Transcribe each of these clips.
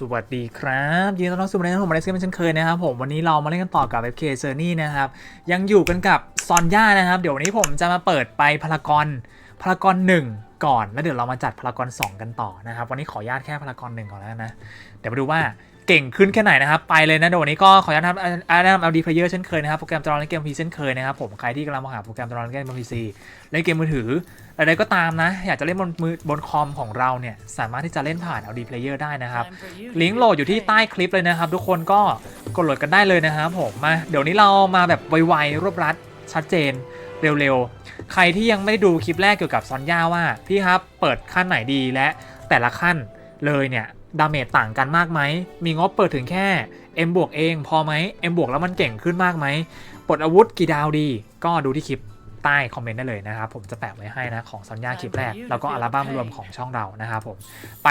สวัสดีครับยินดีต้อนรับสู่รายการของมาเลเซียเป็นเช่นเคยนะครับผมวันนี้เรามาเล่นกันต่อกับ FK Journey นะครับ ยังอยู่กันกับซอนย่านะครับ เดี๋ยววันนี้ผมจะมาเปิดไปพารากอนพารากอน1 ก่อนแล้วเดี๋ยวเรามาจัดพารากอน2 กันต่อนะครับ วันนี้ขออนุญาตแค่พารากอน1ก่อนแล้วนะ เดี๋ยวมาดูว่าเก่งขึ้นแค่ไหนนะครับ ไปเลยนะเดี๋ยววันนี้ก็ขออนุญาตทำอาร์ดัมเอลดีเพลเยอร์เช่นเคยนะครับ โปรแกรมตรองเล่นเกมพีเช่นเคยนะครับผมใครที่กำลังมองหาโปรแกรมตรองเล่นเกมพีซีเล่นเกมมือถืออะไรก็ตามนะ อยากจะเล่นบนมือบนคอมของเราเนี่ยสามารถที่จะเล่นผ่าน LD Player ได้นะครับลิงก์โหลดอยู่ที่ใต้คลิปเลยนะครับ ทุกคนก็กดโหลดกันได้เลยนะครับผมมาเดี๋ยวนี้เรามาแบบไวๆรวบรัดชัดเจน เร็วๆ ใครที่ยังไม่ได้ดูคลิปแรกเกี่ยวกับซอนย่าว่า พี่ครับเปิดขั้นไหนดีและแต่ละขั้นเลยเนี่ยดาเมจต่างกันมากไหม มีงบเปิดถึงแค่ M บวกเองพอไหม M บวกแล้วมันเก่งขึ้นมากไหมปลดอาวุธกี่ดาวดี ก็ดูที่คลิปใต้คอมเมนต์ได้เลยนะครับ ผมจะแปะไว้ให้นะ ของซอนย่าคลิปแรก แล้วก็อัลบั้มรวมของช่องเรานะครับผม ไป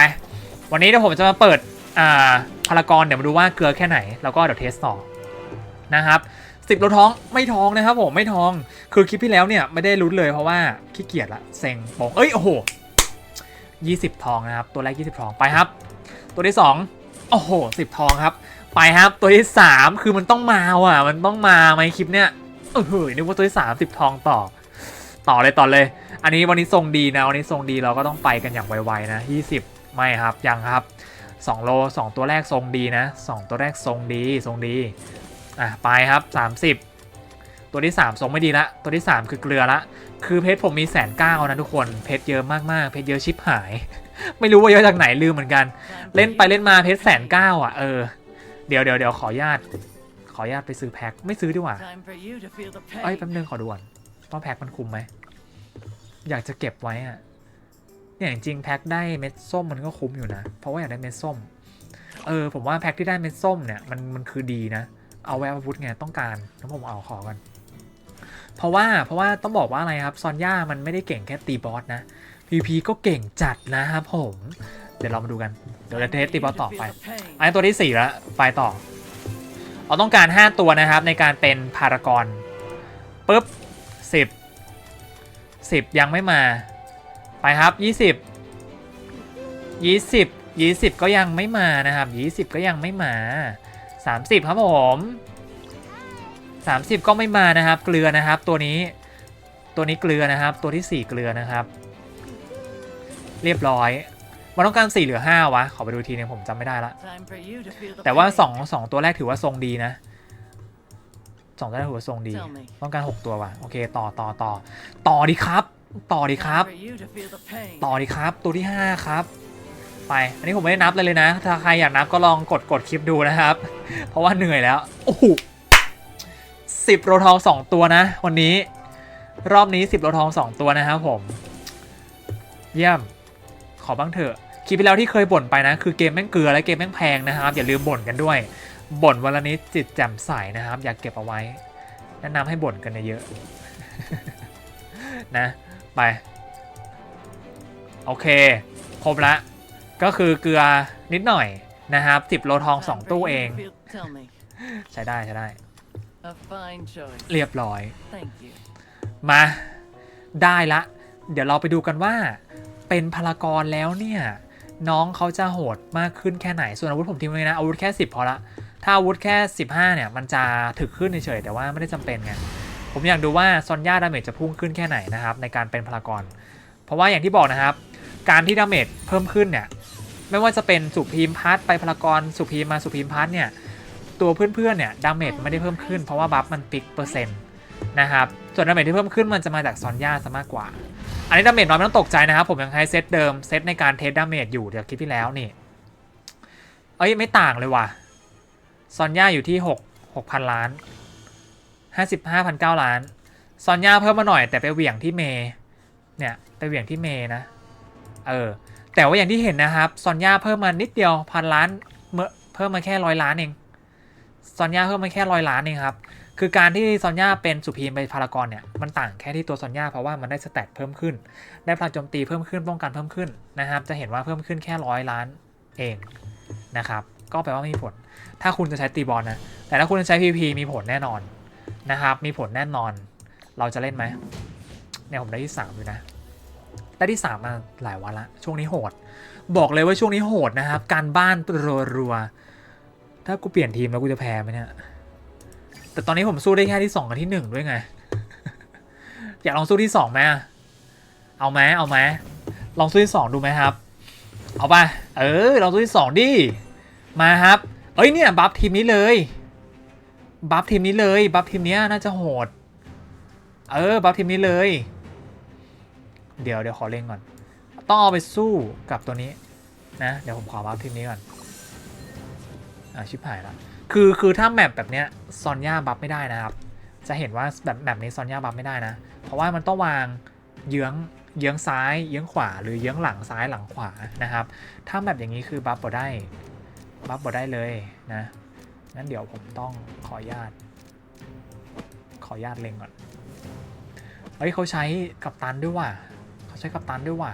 วันนี้เดี๋ยวผมจะมาเปิดอ่าพารากอนเดี๋ยวมาดูว่าเกลือแค่ไหน แล้วก็เดี๋ยวเทสต่อนะครับ สิบโลท้องไม่ท้องนะครับผมไม่ท้อง คือคลิปที่แล้วเนี่ยไม่ได้ลุ้นเลยเพราะว่าขี้เกียจละเซ็งโปงเอ้ยโอ้โห20ทองนะครับ ตัวแรก20ทองไปครับ ตัวที่2โอ้โห10ทองครับ ไปครับ ตัวที่3คือมันต้องมาว่ะ มันต้องมาไหมคลิปเนี้ยเออเฮ้ยนึกว่าตัวที่3 10ทองต่อ ต่อเลยต่อเลย อันนี้วันนี้ทรงดีนะวันนี้ทรงดีเราก็ต้องไปกันอย่างไวๆนะ20ไม่ครับยังครับ2โล2ตัวแรกทรงดีนะ2ตัวแรกทรงดีทรงดี อะไปครับ 30 ตัวที่ 3 ทรงไม่ดีละ ตัวที่ 3 คือเกลือละ คือเพชรผมมีแสนเก้านะทุกคน เพชรเยอะมากๆ เพชรเยอะชิบหาย ไม่รู้ว่าเยอะจากไหนลืมเหมือนกัน เล่นไปเล่นมาเพชรแสนเก้าอะเออ เดี๋ยวเดี๋ยวเดี๋ยวขออนุญาต ขออนุญาตไปซื้อแพ็ค ไม่ซื้อดีกว่า เอ้ยแป๊บนึงขอดูก่อนว่าแพ็คมันคุ้มไหม อยากจะเก็บไว้อะเนี่ยจริงๆแพ็คได้เม็ดส้มมันก็คุ้มอยู่นะ เพราะว่าอยากได้เม็ดส้ม เออผมว่าแพ็คที่ได้เม็ดส้มเนี่ยมันมันคือดีนะ เอาไว้อาวุธไงต้องการแล้วผมเอาขอกันเพราะว่าเพราะว่าต้องบอกว่าอะไรครับซอนย่ามันไม่ได้เก่งแค่ตีบอสนะ PVP ก็เก่งจัดนะครับผม เดี๋ยวเรามาดูกัน เดี๋ยวจะเทสตีบอสต่อไป อันนี้ตัวที่4แล้วไปต่อ เราต้องการ 5 ตัวนะครับในการเป็นพารากอนปุ๊บ 10 10 ยังไม่มา ไปครับ 20 20 20 ก็ยังไม่มานะครับ 20 ก็ยังไม่มา 30 ครับผม 30 ก็ไม่มานะครับ เกลือนะครับ ตัวนี้ ตัวนี้เกลือนะครับ ตัวที่ 4 เกลือนะครับ เรียบร้อยมันต้องการ4หรือ 5 วะ ขอไปดูทีนึงผมจำไม่ได้ละ แต่ว่า 2 2 ตัวแรกถือว่าทรงดีนะ2ตัวแรกถือว่าทรงดี ต้องการ 6 ตัววะโอเค ต่อต่อต่อต่อดีครับ ต่อดีครับ ต่อดีครับ ตัวที่ 5 ครับ ไป อันนี้ผมไม่ได้นับเลยเลยนะ ถ้าใครอยากนับก็ลองกดกดคลิปดูนะครับ เพราะว่าเหนื่อยแล้ว โอ้โหสิบโรทองสองตัวนะ วันนี้ รอบนี้สิบโรทองสองตัวนะครับผม เยี่ยม ขอบ้างเถอะคลิปที่แล้วที่เคยบ่นไปนะ คือเกมแม่งเกลือและเกมแม่งแพงนะครับ อย่าลืมบ่นกันด้วย บ่นวันละนิดจิตแจ่มใสนะครับ อยากเก็บเอาไว้ แนะนำให้บ่นกันเยอะๆนะ ไป โอเค ครบละ ก็คือเกลือนิดหน่อยนะครับสิบโลทองสองตู้เอง ใช้ได้ใช้ได้ เรียบร้อย มาได้ละ เดี๋ยวเราไปดูกันว่า เป็นพลากรแล้วเนี่ย น้องเขาจะโหดมากขึ้นแค่ไหน ส่วนอาวุธผมทิ้งไว้นะ อาวุธแค่ 10 พอละ ถ้าอาวุธแค่ 15 เนี่ย มันจะถึกขึ้นเฉยๆแต่ว่าไม่ได้จำเป็นไงผมอยากดูว่าซอนย่าดาเมจจะพุ่งขึ้นแค่ไหนนะครับในการเป็นพลากร เพราะว่าอย่างที่บอกนะครับ การที่ดาเมจเพิ่มขึ้นเนี่ย ไม่ว่าจะเป็นสุพีมพัทไปพลากรสุพีมมาสุพีมพัทเนี่ย ตัวเพื่อนๆเนี่ยดาเมจไม่ได้เพิ่มขึ้นเพราะว่าบัฟมันปิกเปอร์เซ็นต์นะครับ ส่วนดาเมจที่เพิ่มขึ้นมันจะมาจากซอนย่าซะมากกว่า อันนี้ดาเมจน้อยไม่ต้องตกใจนะครับ ผมยังใช้เซตเดิมเซตในการเทสดาเมจอยู่เดี๋ยวคลิปที่แล้วนี่ เอ้ยไม่ต่างเลยว่ะซอนย่าอยู่ที่หกหกพันล้านห้าสิบห้าพันเก้าล้าน ซอนย่าเพิ่มมาหน่อยแต่ไปเหวี่ยงที่เมเนี่ยไปเหวี่ยงที่เมนะ เออ แต่ว่าอย่างที่เห็นนะครับ ซอนย่าเพิ่มมานิดเดียวพันล้านเมเพิ่มมาแค่ร้อยล้านเอง ซอนย่าเพิ่มมาแค่ร้อยล้านเองครับ คือการที่ซอนย่าเป็นสุพีมไปพารากอนเนี่ย มันต่างแค่ที่ตัวซอนย่าเพราะว่ามันได้สแตทเพิ่มขึ้น ได้พลังโจมตีเพิ่มขึ้น ป้องกันเพิ่มขึ้นนะครับ จะเห็นว่าเพิ่มขึ้นแค่ร้อยล้านเองนะครับ ก็แปลว่าไม่มีผล ถ้าคุณจะใช้ตีบอลนะ แต่ถ้าคุณจะใช้ PP มีผลแน่นอนนะครับ มีผลแน่นอน เราจะเล่นไหมเนี่ยผมได้ที่3อยู่นะ ได้ที่ 3 มาหลายวันละ ช่วงนี้โหด บอกเลยว่าช่วงนี้โหดนะครับ การบ้านรัวๆถ้ากูเปลี่ยนทีมแล้วกูจะแพ้ไหมเนี่ย แต่ตอนนี้ผมสู้ได้แค่ที่ 2 กับที่ 1 ด้วยไง อยากลองสู้ที่2ไหมเอาไหมเอาไหมลองสู้ที่ 2 ดูไหมครับ เอาป่ะ เออลองสู้ที่ 2 ดิ มาครับ เอ้ยเนี่ยบัฟทีมนี้เลยบัฟทีมนี้เลยบัฟทีมนี้น่าจะโหด เออบัฟทีมนี้เลย เดี๋ยวเดี๋ยวขอเล่นก่อน ต้องเอาไปสู้กับตัวนี้นะ เดี๋ยวผมขอบัฟทีมนี้ก่อน อ่าชิบหายละคือคือถ้าแมปแบบเนี้ยซอนย่าบัฟไม่ได้นะครับ จะเห็นว่าแบบแบบนี้ซอนย่าบัฟไม่ได้นะ เพราะว่ามันต้องวางเยื้องเยื้องซ้ายเยื้องขวา หรือเยื้องหลังซ้ายหลังขวานะครับ ถ้าแบบอย่างนี้คือบัฟบ่ได้บัฟบ่ได้เลยนะ งั้นเดี๋ยวผมต้องขออนุญาต ขออนุญาตเล็งก่อน เฮ้ยเขาใช้กัปตันด้วยว่ะ ช้กัปตันด้วยว่ะ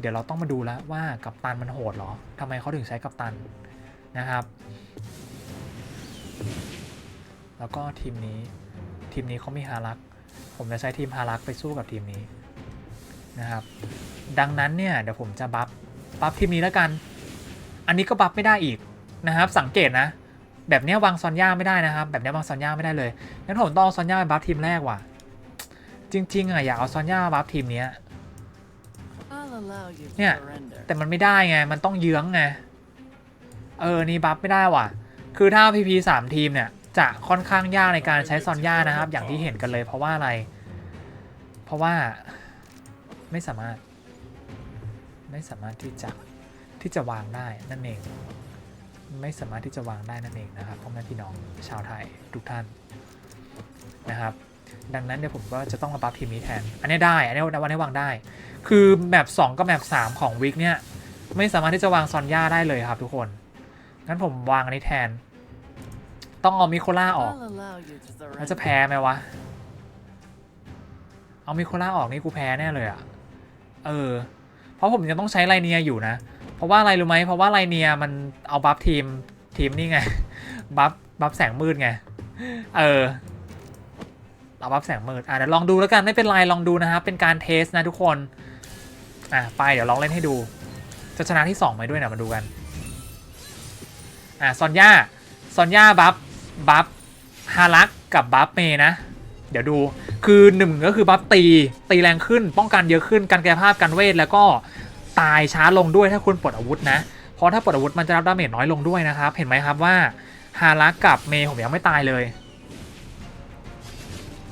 เดี๋ยวเราต้องมาดูแล้วว่ากัปตันมันโหดเหรอทำไมเขาถึงใช้กัปตันนะครับ แล้วก็ทีมนี้ทีมนี้เขามีฮารัก ผมจะใช้ทีมฮารักไปสู้กับทีมนี้นะครับ ดังนั้นเนี่ยเดี๋ยวผมจะบัฟบัฟทีมนี้แล้วกัน อันนี้ก็บัฟไม่ได้อีกนะครับ สังเกตนะ แบบนี้วางซอนย่าไม่ได้นะครับ แบบนี้วางซอนย่าไม่ได้เลยงั้นผมต้องเอาซอนย่าไปบัฟทีมแรกว่ะ จริง ๆอะอยากเอาซอนย่ามาบัฟทีมเนี้ย เนี่ย แต่มันไม่ได้ไง มันต้องเยื้องไง เออ นี่บัฟไม่ได้ว่ะ คือถ้า PP 3ทีมเนี่ย จะค่อนข้างยากในการใช้ซอนย่านะครับ อย่างที่เห็นกันเลยเพราะว่าอะไร เพราะว่าไม่สามารถ ไม่สามารถที่จะที่จะวางได้นั่นเอง ไม่สามารถที่จะวางได้นั่นเองนะครับพ่อแม่พี่น้องชาวไทยทุกท่านนะครับ ดังนั้นเดี๋ยวผมก็จะต้องมาบัฟทีมนี้แทน อันนี้ได้ อันนี้วันนี้วางได้ คือแมป2กับแมป3ของวิกเนี่ย ไม่สามารถที่จะวางซอนย่าได้เลยครับทุกคน งั้นผมวางอันนี้แทน ต้องเอามิโคล่าออก แล้วจะแพ้ไหมวะ เอามิโคล่าออกนี่กูแพ้แน่เลยอะเออ เพราะผมยังต้องใช้ไลเนียอยู่นะ เพราะว่าอะไรรู้ไหม เพราะว่าไลเนียมันเอาบัฟทีมทีมนี่ไง บัฟบัฟแสงมืดไง เออ เอาบัฟแสงมืดอะเดี๋ยวลองดูแล้วกันไม่เป็นไรลองดูนะครับเป็นการเทสนะทุกคนอะไปเดี๋ยวลองเล่นให้ดู จะชนะที่2ไหมด้วยนะมาดูกันอะซอนย่าซอนย่าบัฟบัฟฮารักกับบัฟเมย์นะ เดี๋ยวดูคือหนึ่งก็คือบัฟตีตีแรงขึ้น ป้องกันเยอะขึ้นการกายภาพการเวทแล้วก็ตายช้าลงด้วยถ้าคุณปลดอาวุธนะเพราะถ้าปลดอาวุธมันจะรับดาเมจน้อยลงด้วยนะครับ เห็นไหมครับว่าฮารักกับเมย์ผมยังไม่ตายเลย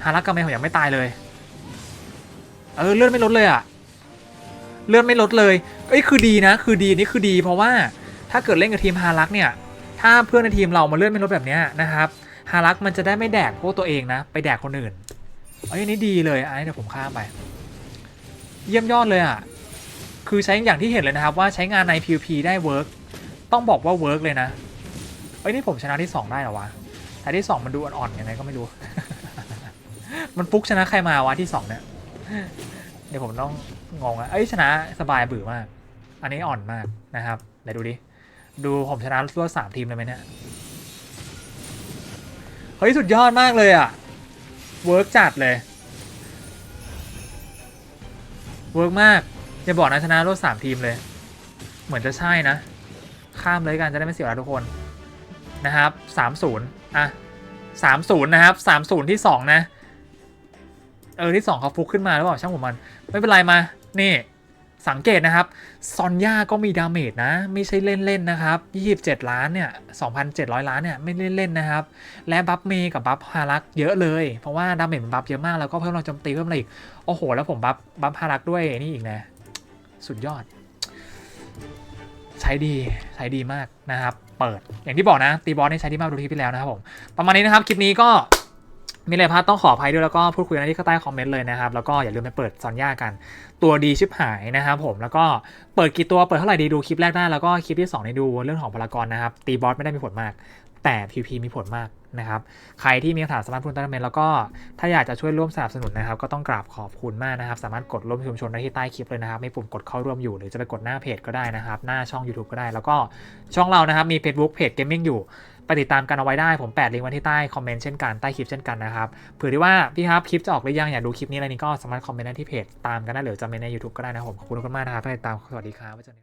ฮารักกับเมย์ผมยังไม่ตายเลย เออเลือดไม่ลดเลยอะเลือดไม่ลดเลยเอ้ยคือดีนะ คือดีนี่คือดี เพราะว่าถ้าเกิดเล่นกับทีมฮารักเนี่ย ถ้าเพื่อนในทีมเรามาเลือดไม่ลดแบบเนี้ยนะครับฮารักมันจะได้ไม่แดกพวกตัวเองนะ ไปแดกคนอื่นเอ้ยนนี้ดีเลยอันนี้เดี๋ยวผมข้ามไป เยี่ยมยอดเลยอะ คือใช้อย่างที่เห็นเลยนะครับว่าใช้งานใน PVP ได้เวิร์กต้องบอกว่าเวิร์กเลยนะเอ้ยนี่ผมชนะที่ 2 ได้หรอวะแต่ที่ 2 มันดูอ่อนๆยังไงก็ไม่รู้ มันฟุกชนะใครมาวะที่2เนี่ยเดี๋ยวผมต้องงงอะเอ้ยชนะสบายเบื่อมาก อันนี้อ่อนมากนะครับไหนดูดิดูผมชนะรวดสามทีมเลยไหมเนี่ยเฮ้ยสุดยอดมากเลยอะเวิร์กจัดเลยเวิร์กมากอย่าบอกนะชนะรวดสามทีมเลย เหมือนจะใช่นะ ข้ามเลยกันจะได้ไม่เสียเวลาทุกคนนะครับสามศูนย์อะสามศูนย์นะครับสามศูนย์ที่สองนะ ออที่สองเขาฟุกขึ้นมาแล้วเปล่าช่างผมมัน ไม่เป็นไรมา นี่ สังเกตนะครับ ซอนย่าก็มีดาเมจนะ ไม่ใช่เล่นๆนะครับ 27 ล้านเนี่ย 2,700 ล้านเนี่ย ไม่เล่นๆนะครับ และบัฟเมย์กับบัฟฮารักเยอะเลย เพราะว่าดาเมจมันบัฟเยอะมาก แล้วก็เพิ่มแรงโจมตีเพิ่มอะไรอีก โอ้โห แล้วผมบัฟบัฟฮารักด้วยนี่อีกนะ สุดยอด ใช้ดีใช้ดีมากนะครับ เปิด อย่างที่บอกนะ ตีบอสนี่ใช้ดีมากดูที่พี่แล้วนะครับผม ประมาณนี้นะครับ คลิปนี้ก็ มีอะไรพลาดต้องขออภัยด้วยแล้วก็พูดคุยกันที่ใต้คอมเมนต์เลยนะครับ แล้วก็อย่าลืมไปเปิดซอนย่ากัน ตัวดีชิบหายนะครับผมแล้วก็เปิดกี่ตัวเปิดเท่าไหร่ดีดูคลิปแรกได้แล้วก็คลิปที่2ในดูเรื่องของพลากรนะครับตีบอสไม่ได้มีผลมาก แต่ PVP มีผลมากนะครับใครที่มีคำถามสามารถพูดใต้คอมเมนต์แล้วก็ถ้าอยากจะช่วยร่วมสนับสนุนนะครับก็ต้องกราบขอบคุณมากนะครับ สามารถกดร่วมชุมชนได้ที่ใต้คลิปเลยนะครับมีปุ่มกดเข้าร่วมอยู่ หรือจะไปกดหน้าเพจก็ได้นะครับ หน้าช่อง YouTube ก็ได้ แล้วก็ช่องเรานะครับมี Facebook เพจ Gaming อยู่ ไปติดตามกันเอาไว้ได้ผมแปะลิงก์ไว้ที่ใต้คอมเมนต์เช่นกันใต้คลิปเช่นกันนะครับเผื่อที่ว่าพี่ครับคลิปจะออกหรือยังอยากดูคลิปนี้อะไรนี้ก็สามารถคอมเมนต์ได้ที่เพจตามกันได้หรือจะเมนในยูทูบก็ได้นะครับผมขอบคุณทุกคนมากนะครับที่ติดตามสวัสดีครับไว้เจอกัน